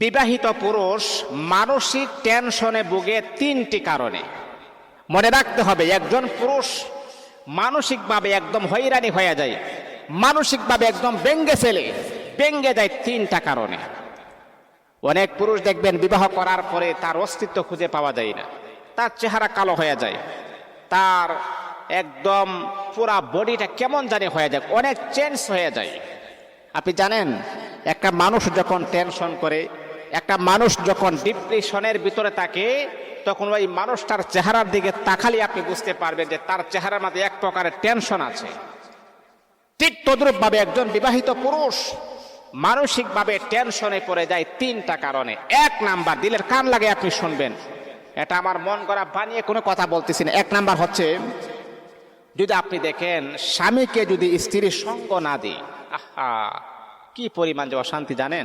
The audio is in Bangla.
বিবাহিত পুরুষ মানসিক টেনশনে ভুগে তিনটি কারণে। মনে রাখতে হবে, একজন পুরুষ মানসিকভাবে একদম হয়রানি হয়ে যায়, মানসিকভাবে একদম ব্যঙ্গে ফেলে, ব্যঙ্গে যায় তিনটা কারণে। অনেক পুরুষ দেখবেন বিবাহ করার পরে তার অস্তিত্ব খুঁজে পাওয়া যায় না, তার চেহারা কালো হয়ে যায়, তার একদম পুরা বডিটা কেমন জানি হয়ে যায়, অনেক চেঞ্জ হয়ে যায়। আপনি জানেন, একটা মানুষ যখন টেনশন করে একটা মানুষ যখন ডিপ্রেশনের ভিতরে থাকে, তখন ওই মানুষটার চেহারার দিকে তাকালে আপনি বুঝতে পারবেন যে তার চেহারার মধ্যে এক প্রকারের টেনশন আছে। ঠিক তদ্রুপভাবে একজন বিবাহিত পুরুষ মানসিকভাবে টেনশনে পড়ে যায় তিনটা কারণে। এক নাম্বার, দিলের কান লাগে আপনি শুনবেন। এটা আমার মন করা বানিয়ে কোনো কথা বলতেছি না। এক নাম্বার হচ্ছে, যদি আপনি দেখেন, স্বামীকে যদি স্ত্রীর সঙ্গ না দিই আহা, কি পরিমাণ যে অশান্তি জানেন?